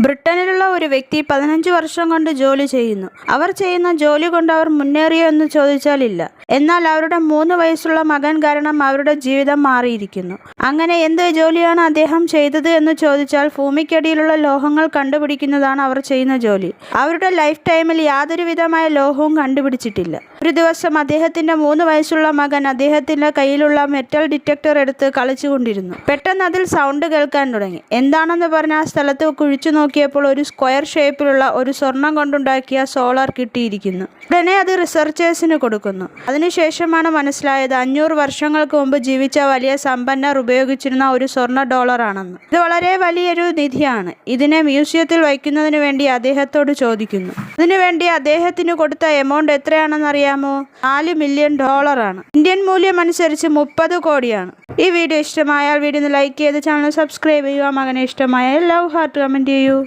ബ്രിട്ടനിലുള്ള ഒരു വ്യക്തി പതിനഞ്ച് വർഷം കൊണ്ട് ജോലി ചെയ്യുന്നു. അവർ ചെയ്യുന്ന ജോലി കൊണ്ട് അവർ മുന്നേറിയോ എന്ന് ചോദിച്ചാൽ ഇല്ല എന്നാൽ അവരുടെ മൂന്ന് വയസ്സുള്ള മകൻ കാരണം അവരുടെ ജീവിതം മാറിയിരിക്കുന്നു. അങ്ങനെ എന്ത് ജോലിയാണ് അദ്ദേഹം ചെയ്തത് എന്ന് ചോദിച്ചാൽ ഭൂമിക്കടിയിലുള്ള ലോഹങ്ങൾ കണ്ടുപിടിക്കുന്നതാണ് അവർ ചെയ്യുന്ന ജോലി. അവരുടെ ലൈഫ് ടൈമിൽ യാതൊരു വിധമായ ലോഹവും കണ്ടുപിടിച്ചിട്ടില്ല. ഒരു ദിവസം അദ്ദേഹത്തിന്റെ മൂന്ന് വയസ്സുള്ള മകൻ അദ്ദേഹത്തിന്റെ കയ്യിലുള്ള മെറ്റൽ ഡിറ്റക്ടർ എടുത്ത് കളിച്ചുകൊണ്ടിരുന്നു. പെട്ടെന്ന് അതിൽ സൗണ്ട് കേൾക്കാൻ തുടങ്ങി. എന്താണെന്ന് പറഞ്ഞ ആ സ്ഥലത്ത് കുഴിച്ചു നോക്കിയപ്പോൾ ഒരു സ്ക്വയർ ഷേപ്പിലുള്ള ഒരു സ്വർണം കൊണ്ടുണ്ടാക്കിയ സോളാർ കിട്ടിയിരിക്കുന്നു. ഉടനെ അത് റിസർച്ചേഴ്സിന് കൊടുക്കുന്നു. അതിനുശേഷമാണ് മനസ്സിലായത് അഞ്ഞൂറ് വർഷങ്ങൾക്ക് മുമ്പ് ജീവിച്ച വലിയ സമ്പന്നർ ഉപയോഗിച്ചിരുന്ന ഒരു സ്വർണ ഡോളറാണെന്ന് ഇത് വളരെ വലിയൊരു നിധിയാണ്. ഇതിനെ മ്യൂസിയത്തിൽ വയ്ക്കുന്നതിന് വേണ്ടി അദ്ദേഹത്തോട് ചോദിക്കുന്നു. അതിനുവേണ്ടി അദ്ദേഹത്തിന് കൊടുത്ത എമൗണ്ട് എത്രയാണെന്നറിയാമോ നാല് മില്യൺ ഡോളറാണ് ഇന്ത്യൻ മൂല്യം അനുസരിച്ച് മുപ്പത് കോടിയാണ്. ഈ വീഡിയോ ഇഷ്ടമായാൽ വീഡിയോ ലൈക്ക് ചെയ്ത് ചാനൽ സബ്സ്ക്രൈബ് ചെയ്യുക. മകനെ ഇഷ്ടമായാൽ ലവ് ഹാർട്ട് കമന്റ് ചെയ്യൂ.